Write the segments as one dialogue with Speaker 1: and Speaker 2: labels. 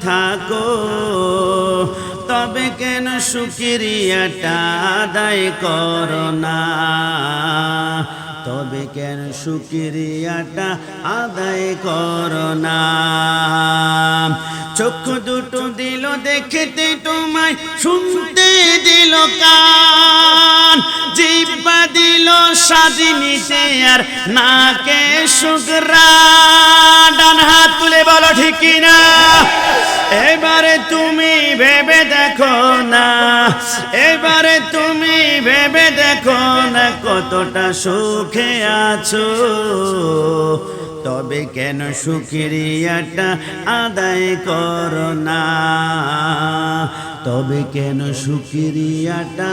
Speaker 1: থাকো তবে কেন সুক্রিয়াটা আদায় করো না? তবে কেন সুক্রিয়াটা আদায় করো না? চক্ষু দুটো দিল দেখতে তোমায়, শুনতে দিল কান। জিব্বা দিল স্বাধীনিতে আর নাকে শুকরা ডান হাত তুলে বলো ঠিক কিনা? এবারে তুমি ভেবে দেখো না, এবারে তুমি ভেবে দেখো না কতটা সুখে আছো। তবে কেন সুক্রিয়াটা আদায় করো না? তবে কেন সুক্রিয়াটা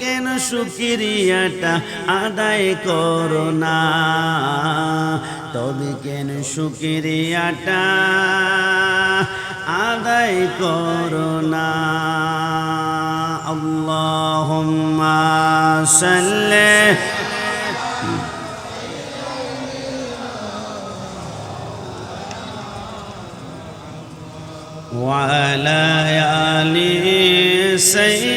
Speaker 1: কেন সুক্রিয়াটা আদায় করো না তবে কেন সুক্রিয়াটা আদায় করো না আল্লাহুম্মা সাল্লি وعلى آل سيدنا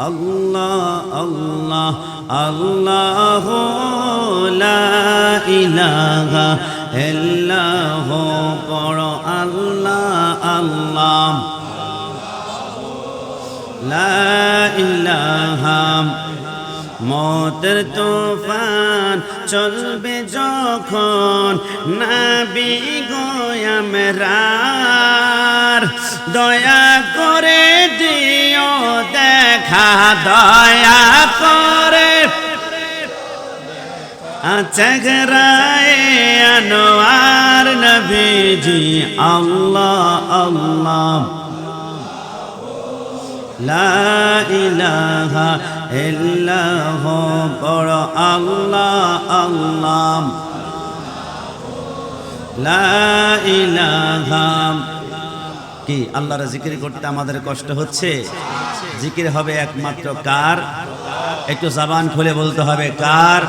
Speaker 1: আল্লাহ আল্লাহ আল্লাহ লা ইলাহা পড় আল্লাহ আল্লাহ। লা মতের তোফান চলবে যখন নাবি গোয়ামরার দয়া করে দিন দয়া করে। চেহরায় আনোয়ার নবীজি, আল্লাহ আল্লাহ। লা ইলাহা ইল্লাহ বড় আল্লাহ আল্লাহ। লা ইলাহা কি আল্লাহর জিকির করতে আমাদের কষ্ট হচ্ছে? জিকির হবে একমাত্র কার? একটু জাবান খুলে বলতে হবে কার?